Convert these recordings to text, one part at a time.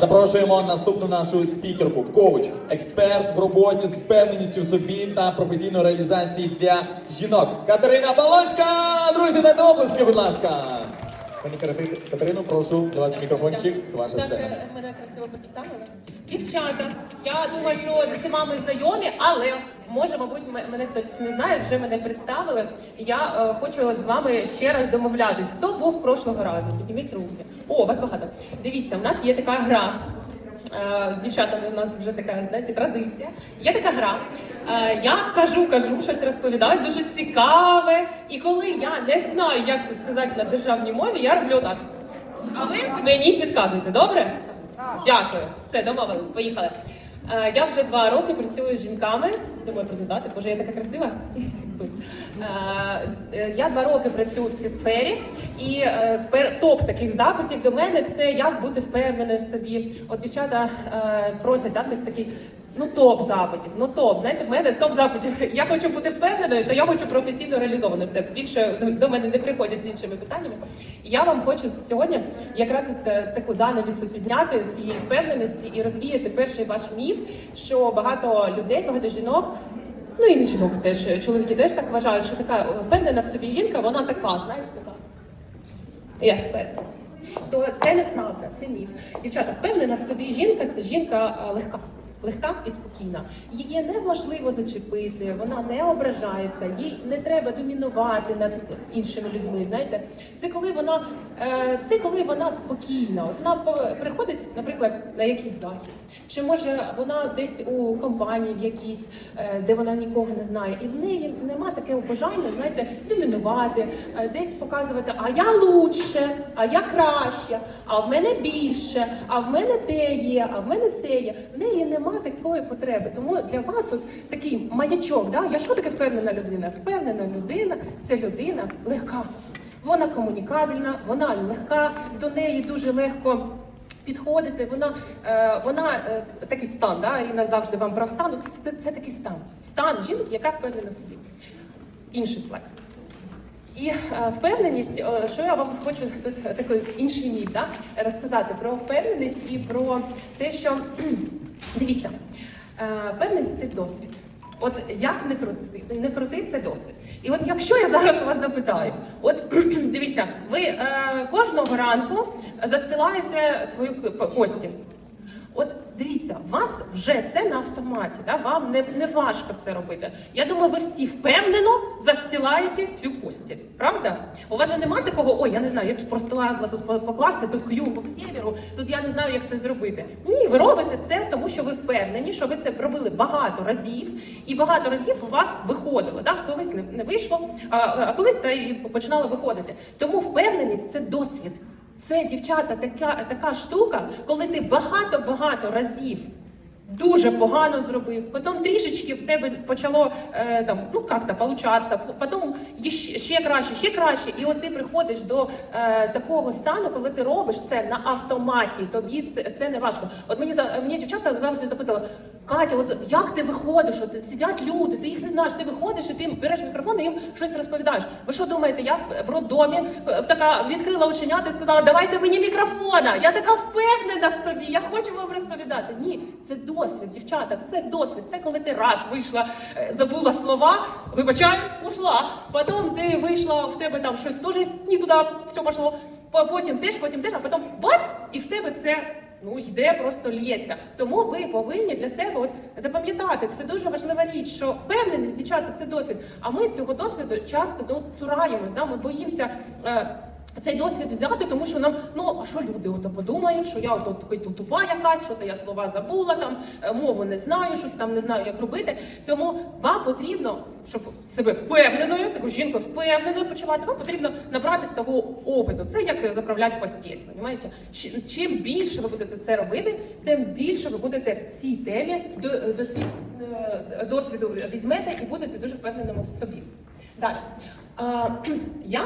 Запрошуємо наступну нашу спікерку, коуч, експерт в роботі з впевненістю в собі та професійної реалізації для жінок. Катерина Полонська! Друзі, дайте оплески, будь ласка. Пані Катерину, Катерину, прошу для вас мікрофончик, ваша Так, сцена. е, мене красиво представили. Дівчата, я думаю, що з усіма ми знайомі, але може, мабуть, мене хтось не знає, вже мене представили. Я е, хочу з вами ще раз домовлятись. Хто був прошлого разу? Підніміть руки. О, вас багато. Дивіться, у нас є така гра. Е, З дівчатами у нас вже така знаєте, традиція. Є така гра. Е, Я кажу, кажу, щось розповідаю, дуже цікаве. І коли я не знаю, як це сказати на державній мові, я роблю так. А ви мені підказуєте, добре? Дякую. Все, домовились, поїхали. Е, Я вже два роки працюю з жінками. Думаю, презентація, боже, я така красива. Е, е, Я два роки працюю в цій сфері, і е, топ таких запитів до мене це як бути впевненою в собі. От дівчата просять да, так- такий. Ну, топ запитів, ну топ. Знаєте, в мене топ запитів. Я хочу бути впевненою, то я хочу професійно реалізовано все. Більше до мене не приходять з іншими питаннями. І я вам хочу сьогодні якраз е, таку занавісу підняти цієї впевненості і розвіяти перший ваш міф, що багато людей, багато жінок. Ну і не жінок теж чоловіки теж так вважають, що така впевнена в собі жінка, вона така, знаєте, така. Я впевнена. То це неправда, це міф. Дівчата, впевнена в собі жінка це жінка легка. Легка і спокійна. Її неможливо зачепити, вона не ображається, їй не треба домінувати над іншими людьми. Знаєте, це коли вона е, це коли вона спокійна. От вона приходить, наприклад, на якийсь захід, чи може вона десь у компанії в якійсь, е, де вона нікого не знає, і в неї нема такого бажання, знаєте, домінувати, е, десь показувати, а я лучше, а я краще, а в мене більше, а в мене те є, а в мене все є. В неї нема такої потреби. Тому для вас от такий маячок. Да? Я що таке впевнена людина? Впевнена людина це людина легка. Вона комунікабельна, вона легка, до неї дуже легко. Підходити, вона, е, вона е, такий стан, да? Інна завжди вам про стан. Це, це такий стан. Стан жінки, яка впевнена в собі. Інший слайд. І е, впевненість, що я вам хочу тут такий інший міф да, розказати про впевненість і про те, що дивіться, певний цей це досвід. От як не крути, не крути, це досвід. І от якщо я зараз вас запитаю, от дивіться, ви е, кожного ранку застилаєте свою кості. От дивіться, у вас вже це на автоматі, да? вам не, не важко це робити. Я думаю, ви всі впевнено застілаєте цю постіль, правда? У вас же немає такого, ой, я не знаю, як ж просто ладно тут покласти, тут к югу, к сєвєру, тут я не знаю, як це зробити. Ні, ви робите це, тому що ви впевнені, що ви це робили багато разів, і багато разів у вас виходило. Да? Колись не, вийшло, а, колись та і починало виходити. Тому впевненість це досвід. Це дівчата така, така штука, коли ти багато-багато разів дуже погано зробив, потім трішечки в тебе почало е, там, ну як-то получатися, потім ще, ще краще, ще краще. І от ти приходиш до е, такого стану, коли ти робиш це на автоматі. Тобі це, це не важко. От мені за мені дівчата завжди запитали, Катя, от як ти виходиш? От сидять люди, ти їх не знаєш, ти виходиш і ти береш мікрофон і їм щось розповідаєш. Ви що думаєте, я в, роддомі е, така відкрила оченята і сказала, давайте мені мікрофона. Я така впевнена в собі, я хочу вам розповідати. Ні, це досвід, дівчата, це досвід. Це коли ти раз вийшла, е, забула слова, вибачаюсь, ушла. Потім ти вийшла, в тебе там щось теж не туди все пішло. Потім теж, потім теж, а потім бац, і в тебе це ну йде, просто лється. Тому ви повинні для себе от запам'ятати, це дуже важлива річ, що впевненість, дівчата, це досвід. А ми цього досвіду часто ну, цураємось, да? ми боїмося. Е, цей досвід взяти, тому що нам, ну а що люди ото подумають, що я ото тупа якась, що то я слова забула, там е, мову не знаю, щось там не знаю, як робити. Тому вам потрібно, щоб себе впевненою, таку жінку впевненою почувати, вам потрібно набрати з того опиту. Це як заправляти постіль. Понімаєте? Чим більше ви будете це робити, тим більше ви будете в цій темі досвід, е, досвіду візьмете і будете дуже впевненими в собі. Далі. Я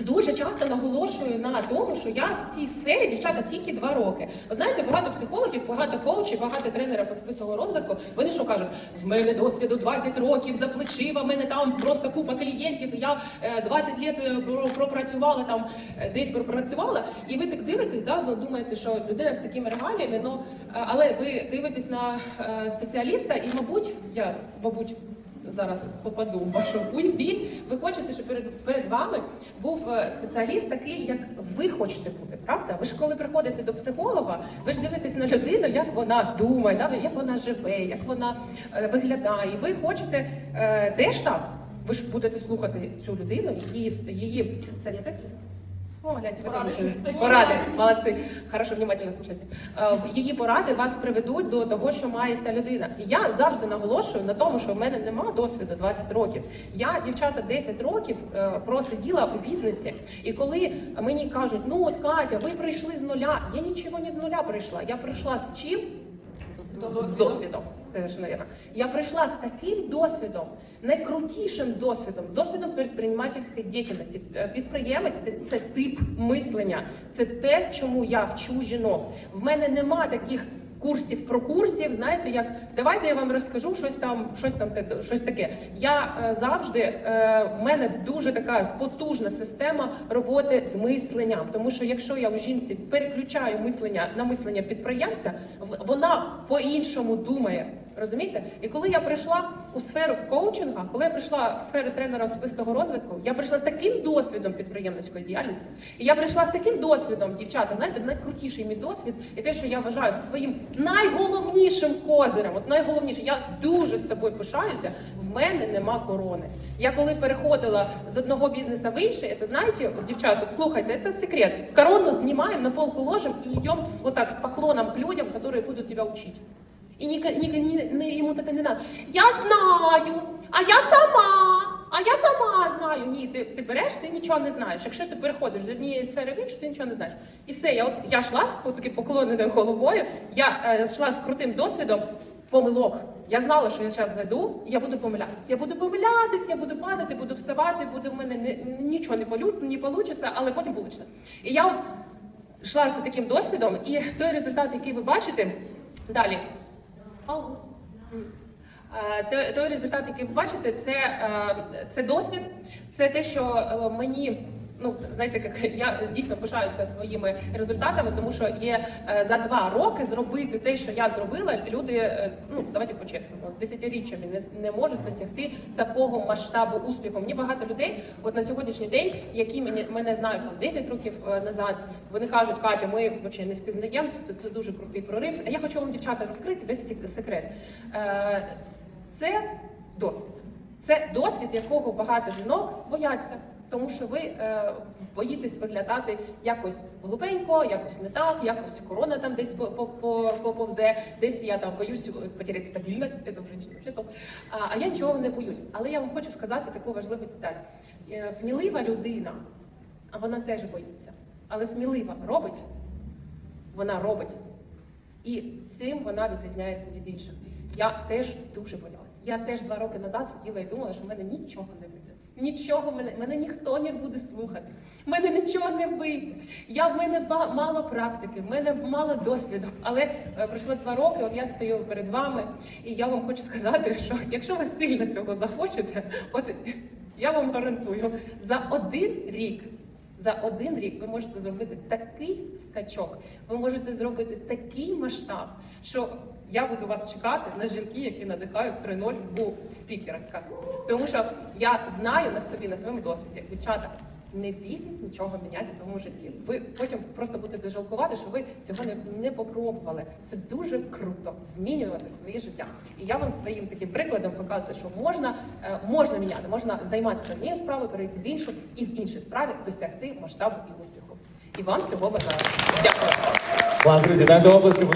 Дуже часто наголошую на тому, що я в цій сфері дівчата тільки два роки. Ви знаєте, багато психологів, багато коучів, багато тренерів особистого розвитку. Вони що кажуть, в мене досвіду 20 років за плечима, в мене там просто купа клієнтів. Я е, 20 років пропрацювала там, е, десь пропрацювала, і ви так дивитесь, да, ну, думаєте, що людина з такими регаліями, ну е, але ви дивитесь на е, спеціаліста, і мабуть, я мабуть зараз попаду в вашу біль. Ви хочете, щоб перед, перед вами був е, спеціаліст такий, як ви хочете бути, правда? Ви ж коли приходите до психолога, ви ж дивитесь на людину, як вона думає, да? як вона живе, як вона е, виглядає. Ви хочете е, теж так. Ви ж будете слухати цю людину, її, її совєти. О, гляньте, Поради. теж- Поради, молодці. Хорошо, внимательно слушайте. Е, Її поради вас приведуть до того, що має ця людина. Я завжди наголошую на тому, що в мене немає досвіду 20 років. Я, дівчата, 10 років е, просиділа у бізнесі. І коли мені кажуть, ну от Катя, ви прийшли з нуля. Я нічого не з нуля прийшла. Я прийшла з чим? з досвідом. Навірно. Я прийшла з таким досвідом, найкрутішим досвідом, досвідом підприємницької діяльності. Е, Підприємець це, тип мислення, це те, чому я вчу жінок. В мене нема таких. Курсів про курсів, знаєте, як давайте я вам розкажу щось там, щось там щось таке. Я е, завжди е, в мене дуже така потужна система роботи з мисленням. Тому що якщо я у жінці переключаю мислення на мислення підприємця, вона по-іншому думає. Розумієте? І коли я прийшла у сферу коучинга, коли я прийшла в сферу тренера особистого розвитку, я прийшла з таким досвідом підприємницької діяльності. І я прийшла з таким досвідом, дівчата, знаєте, найкрутіший мій досвід, і те, що я вважаю своїм найголовнішим козирем. От найголовніше, я дуже з собою пишаюся. В мене нема корони. Я коли переходила з одного бізнесу в інший, це знаєте, дівчата, слухайте, це секрет. Корону знімаємо, на полку ложим і йдемо вот так, з поклоном к людям, які будуть тебе вчити. И ни, ни, ни, ни- ему это не надо. Я знаю, а я сама, а я сама знаю. Ні, ти, ти береш, ти нічого не знаєш. Якщо ти переходиш з однієї сфери в іншу, ти нічого не знаєш. І все, я от я йшла з таки поклоненою головою, я е, йшла з крутим досвідом помилок. Я знала, що я зараз зайду, я буду помилятися. Я буду помилятися, я буду падати, буду вставати, буде в мене не, нічого не полю, не получиться, але потім вийде. І я от йшла з таким досвідом, і той результат, який ви бачите, далі. Е, Той результат, який ви бачите, це, е, це досвід, це те, що е, мені. Ну, знаєте, як я дійсно пишаюся своїми результатами, тому що є е, за два роки зробити те, що я зробила. Люди, е, ну давайте по-чесному, десятиріччями не, не можуть досягти такого масштабу успіху. Мені багато людей, от на сьогоднішній день, які мене, мене знають там 10 років е, назад, вони кажуть, Катя, ми взагалі не впізнаємо, це, це дуже крутий прорив. Я хочу вам, дівчата, розкрити весь секрет. Це досвід. Це досвід, якого багато жінок бояться, тому що ви е, боїтесь виглядати якось глупенько, якось не так, якось корона там десь по- по- по- поповзе, десь я там боюсь потеряти стабільність, це вже топ. А, а я нічого не боюсь. Але я вам хочу сказати таку важливу деталь. Е, Смілива людина, а вона теж боїться. Але смілива робить, вона робить. І цим вона відрізняється від інших. Я теж дуже боялась. Я теж два роки назад сиділа і думала, що в мене нічого не. Нічого мене, мене ніхто не буде слухати. Мене нічого не вийде. Я в мене мало практики, в мене мало досвіду. Але е, пройшло два роки. От я стою перед вами, і я вам хочу сказати, що якщо ви сильно цього захочете, от я вам гарантую, за один рік за один рік ви можете зробити такий скачок, ви можете зробити такий масштаб, що я буду вас чекати на жінки, які надихають 3.0 у спікерах. Тому що я знаю на собі, на своєму досвіді, дівчата. Не бійтесь нічого міняти в своєму житті. Ви потім просто будете жалкувати, що ви цього не, не попробували. Це дуже круто змінювати своє життя. І я вам своїм таким прикладом показую, що можна, е, можна міняти, можна займатися однією справою, перейти в іншу і в іншій справі досягти масштабу і успіху. І вам цього бажаю. Дякую. Клас, друзі, дайте обласки.